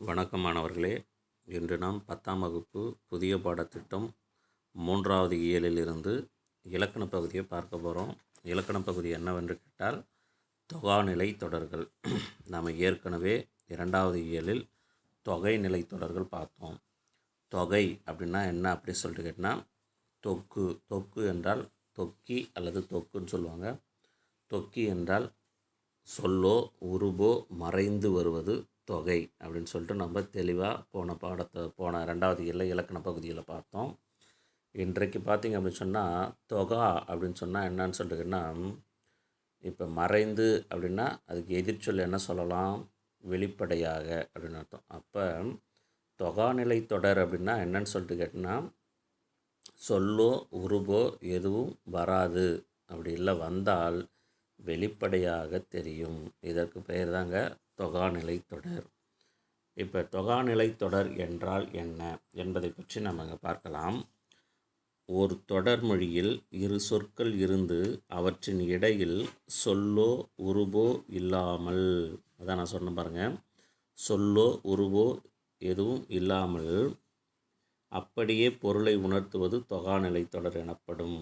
வணக்கம் மாணவர்களே இன்று நாம் பத்தாம் வகுப்பு புதிய பாடத்திட்டம் மூன்றாவது இயலிலிருந்து இலக்கண பகுதியை பார்க்க போகிறோம் இலக்கண பகுதி என்னவென்று கேட்டால் தொகாநிலை தொடர்கள். நாம் ஏற்கனவே இரண்டாவது இயலில் தொகை நிலை தொடர்கள் பார்த்தோம். தொகை அப்படின்னா என்ன அப்படி சொல்லிட்டு கேட்டால் தொக்கு. தொக்கு என்றால் தொக்கி அல்லது தொக்குன்னு சொல்லுவாங்க. தொக்கி என்றால் சொல்லோ உருபோ மறைந்து வருவது தொகை அப்படின்னு சொல்லிட்டு நம்ம தெளிவாக போன பாடத்தை போன ரெண்டாவது இல்லை இலக்கண பகுதியில் பார்த்தோம். இன்றைக்கு பார்த்திங்க அப்படின்னு சொன்னால் தொகா அப்படின்னு சொன்னால் என்னன்னு சொல்லிட்டுன்னா இப்போ மறைந்து அப்படின்னா அதுக்கு எதிர்ச்சொல் என்ன சொல்லலாம்? வெளிப்படையாக அப்படின்னு அர்த்தம். அப்போ தொகாநிலை தொடர் அப்படின்னா என்னன்னு சொல்லிட்டு கேட்டிங்கன்னா சொல்லோ உருவோ எதுவும் வராது. அப்படி இல்லை வந்தால் வெளிப்படையாக தெரியும். இதற்கு பெயர் தாங்க தொகாநிலை தொடர். இப்போ தொகாநிலை தொடர் என்றால் என்ன என்பதை பற்றி நம்ம பார்க்கலாம். ஒரு தொடர் மொழியில் இரு சொற்கள் இருந்து அவற்றின் இடையில் சொல்லோ உருவோ இல்லாமல் அதான் நான் சொன்ன பாருங்கள் சொல்லோ உருவோ எதுவும் இல்லாமல் அப்படியே பொருளை உணர்த்துவது தொகாநிலை தொடர் எனப்படும்.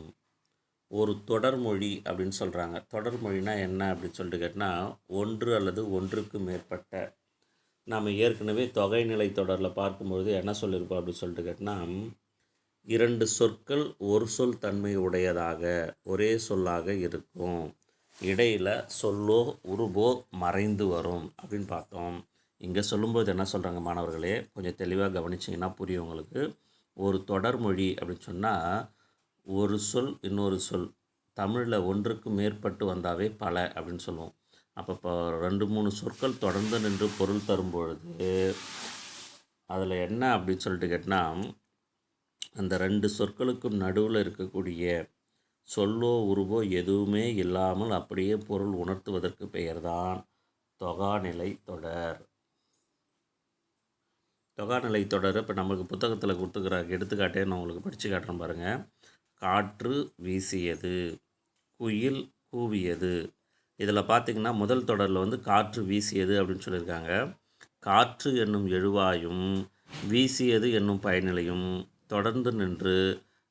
ஒரு தொடர்மொழி அப்படின்னு சொல்கிறாங்க தொடர்மொழினா என்ன அப்படின்னு சொல்லிட்டு கேட்டால் ஒன்று அல்லது ஒன்றுக்கு மேற்பட்ட நாம் ஏற்கனவே தொகைநிலை தொடரில் பார்க்கும்பொழுது என்ன சொல்லியிருப்போம் அப்படின்னு சொல்லிட்டு கேட்டால் இரண்டு சொற்கள் ஒரு சொல் தன்மை உடையதாக ஒரே சொல்லாக இருக்கும். இடையில் சொல்லோ உருவோ மறைந்து வரும் அப்படின்னு பார்த்தோம். இங்கே சொல்லும்போது என்ன சொல்கிறாங்க மாணவர்களே? கொஞ்சம் தெளிவாக கவனிச்சிங்கன்னா புரியும் உங்களுக்கு. ஒரு தொடர்மொழி அப்படின்னு சொன்னால் ஒரு சொல் இன்னொரு சொல். தமிழில் ஒன்றுக்கு மேற்பட்டு வந்தாவே பல அப்படின்னு சொல்லுவோம். அப்போ இப்போ ரெண்டு மூணு சொற்கள் தொடர்ந்து நின்று பொருள் தரும் பொழுது அதில் என்ன அப்படின்னு சொல்லிட்டு கேட்டால் அந்த ரெண்டு சொற்களுக்கும் நடுவில் இருக்கக்கூடிய சொல்லோ உருவோ எதுவுமே இல்லாமல் அப்படியே பொருள் உணர்த்துவதற்கு பெயர்தான் தொகாநிலை தொடர். தொகாநிலை தொடர் இப்போ நம்மளுக்கு புத்தகத்தில் கொடுத்துக்கிற எடுத்துக்காட்டே நான் உங்களுக்கு படித்து காட்டுறேன் பாருங்கள் காற்று வீசியது குயில் கூவியது. இதில் பார்த்திங்கன்னா முதல் தொடரில் வந்து காற்று வீசியது அப்படின்னு சொல்லியிருக்காங்க. காற்று என்னும் எழுவாயும் வீசியது என்னும் பயனிலையும் தொடர்ந்து நின்று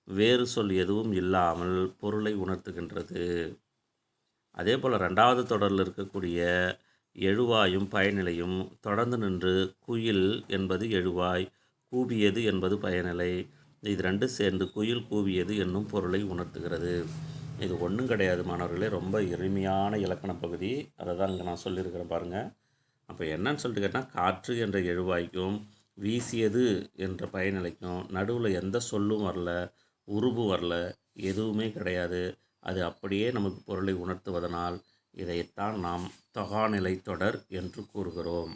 வேறு சொல் எதுவும் இல்லாமல் பொருளை உணர்த்துகின்றது. அதே போல் ரெண்டாவது தொடரில் இருக்கக்கூடிய எழுவாயும் பயனிலையும் தொடர்ந்து நின்று குயில் என்பது எழுவாய் கூவியது என்பது பயனிலை இது ரெண்டு சேர்ந்து குயில் கூவியது என்னும் பொருளை உணர்த்துகிறது. இது ஒன்றும் கிடையாது மாணவர்களே. ரொம்ப எளிமையான இலக்கண பகுதி. அதை தான் இங்கே நான் சொல்லியிருக்கிறேன் பாருங்கள் அப்போ என்னன்னு சொல்லிட்டு கேட்டால் காற்று என்ற எழுவாய்க்கும் வீசியது என்ற பயனிலைக்கும் நடுவில் எந்த சொல்லும் வரல உருவு வரல எதுவுமே கிடையாது. அது அப்படியே நமக்கு பொருளை உணர்த்துவதனால் இதைத்தான் நாம் தொகாநிலை தொடர் என்று கூறுகிறோம்.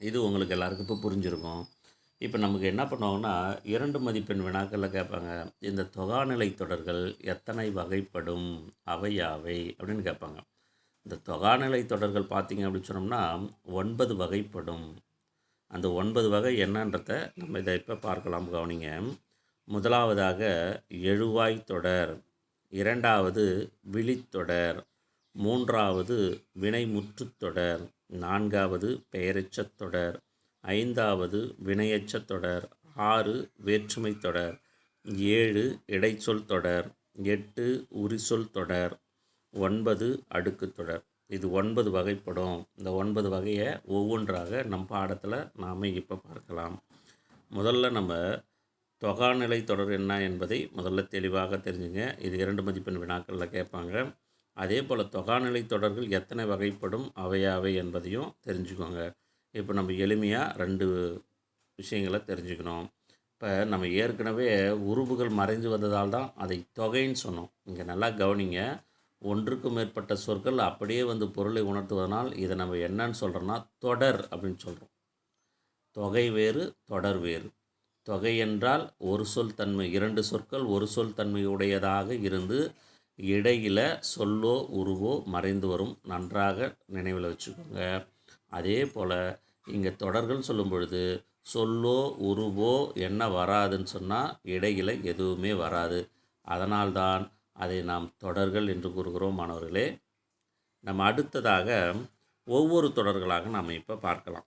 இது உங்களுக்கு எல்லாருக்கும் இப்போ புரிஞ்சிருக்கும். இப்போ நமக்கு என்ன பண்ணுவாங்கன்னா இரண்டு மதிப்பெண் வினாக்களில் கேட்பாங்க. இந்த தொகாநிலை தொடர்கள் எத்தனை வகைப்படும்? அவையாவை அப்படின்னு கேட்பாங்க. இந்த தொகாநிலை தொடர்கள் பார்த்திங்க அப்படின்னு சொன்னோம்னா ஒன்பது வகைப்படும். அந்த ஒன்பது வகை என்னன்றத நம்ம இதை இப்போ பார்க்கலாம். கவனிங்க. முதலாவதாக எழுவாய் தொடர். இரண்டாவது விழித்தொடர் மூன்றாவது வினைமுற்றுத் தொடர். நான்காவது பெயரெச்சத் தொடர். ஐந்தாவது வினையச்ச தொடர் ஆறு வேற்றுமை தொடர் ஏழு இடைச்சொல் தொடர் எட்டு உரிசொல் தொடர் ஒன்பது அடுக்கு தொடர். இது ஒன்பது வகைப்படும். இந்த ஒன்பது வகையை ஒவ்வொன்றாக நம் பாடத்தில் நாம் இப்போ பார்க்கலாம். முதல்ல நம்ம தொகாநிலை தொடர் என்ன என்பதை முதல்ல தெளிவாக தெரிஞ்சுங்க. இது இரண்டு மதிப்பெண் வினாக்களில் கேட்பாங்க. அதே போல் தொகாநிலை தொடர்கள் எத்தனை வகைப்படும் அவையாவை என்பதையும் தெரிஞ்சுக்கோங்க. இப்போ நம்ம எளிமையாக ரெண்டு விஷயங்களை தெரிஞ்சுக்கணும். இப்போ நம்ம ஏற்கனவே உருவுகள் மறைஞ்சு வந்ததால் தான் அதை தொகைன்னு சொன்னோம். இங்கே நல்லா கவனிங்க. ஒன்றுக்கு மேற்பட்ட சொற்கள் அப்படியே வந்து பொருளை உணர்த்துவதனால் இதை நம்ம என்னன்னு சொல்கிறோன்னா தொடர் அப்படின்னு சொல்கிறோம். தொகை வேறு தொடர் வேறு. தொகை என்றால் ஒரு சொல் தன்மை இரண்டு சொற்கள் ஒரு சொல் தன்மையுடையதாக இருந்து இடையில் சொல்லோ உருவோ மறைந்து வரும். நன்றாக நினைவில் வச்சுக்கோங்க. அதே போல் இங்கே தொடர்கள் சொல்லும் பொழுது சொல்லோ உருவோ என்ன வராதுன்னு சொன்னால் இடையில் எதுவுமே வராது. அதனால்தான் அதை நாம் தொடர்கள் என்று கூறுகிறோம் மாணவர்களே. நம்ம அடுத்ததாக ஒவ்வொரு தொடர்களாக நாம் இப்போ பார்க்கலாம்.